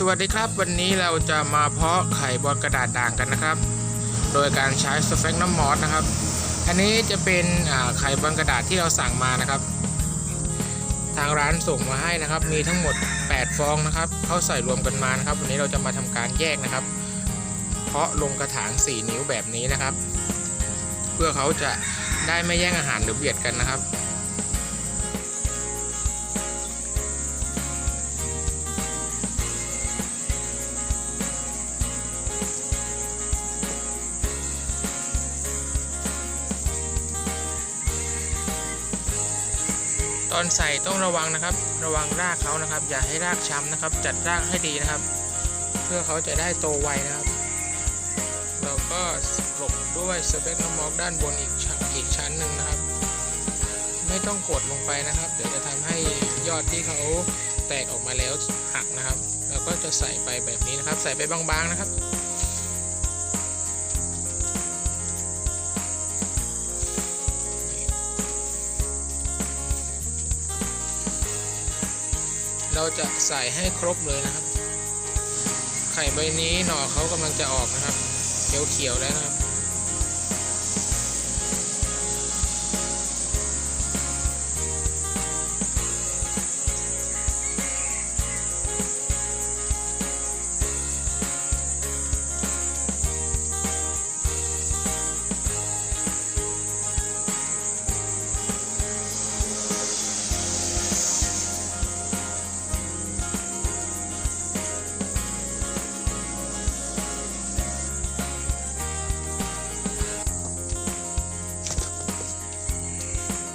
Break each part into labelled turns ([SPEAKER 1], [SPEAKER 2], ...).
[SPEAKER 1] สวัสดีครับวันนี้เราจะมาเพาะไข่บนกระดาษด่างกันนะครับ โดยการใช้สเฟกน้ำมอสนะครับ อันนี้จะเป็นไข่บนกระดาษที่เราสั่งมานะครับ ทางร้านส่งมาให้นะครับ มีทั้งหมด 8 ฟองนะครับเขาใส่รวมกันมานะครับ วันนี้เราจะมาทำการแยกนะครับ เพาะลงกระถาง 4 นิ้วแบบนี้นะครับ เพื่อเขาจะได้ไม่แย่งอาหารหรือเบียดกันนะครับ ตอนใส่ต้องระวังนะครับ ระวังรากเขานะครับ อย่าให้รากช้ำนะครับ จัดรากให้ดีนะครับ เพื่อเขาจะได้โตไวนะครับ เราก็กลบด้วยสเปกน้ำมอกด้านบนอีกชั้นอีกชั้นหนึ่งนะครับ ไม่ต้องกดลงไปนะครับ เดี๋ยวจะทำให้ยอดที่เขาแตกออกมาแล้วหักนะครับ เราก็จะใส่ไปแบบนี้นะครับ ใส่ไปบางๆนะครับ เราจะใส่ให้ครบเลยนะครับ ไข่ใบนี้หน่อเขากำลังจะออกนะครับ เขียวๆแล้วนะครับ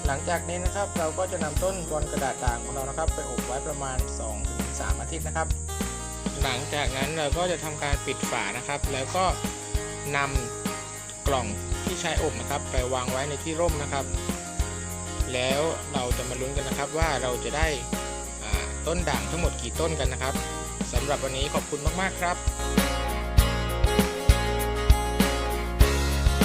[SPEAKER 1] หลังจากนี้นะครับเราก็จะนำต้นบอลกระดาษด่างของเรานะครับ ไปอบไว้ประมาณ 2-3 อาทิตย์นะครับ หลังจากนั้นเราก็จะทำการปิดฝานะครับ แล้วก็นำกล่องที่ใช้อบนะครับ ไปวางไว้ในที่ร่มนะครับ แล้วเราจะมาลุ้นกันนะครับว่าเราจะได้ต้นด่างทั้งหมดกี่ต้นกันนะครับสำหรับวันนี้ขอบคุณมาก ๆ ครับ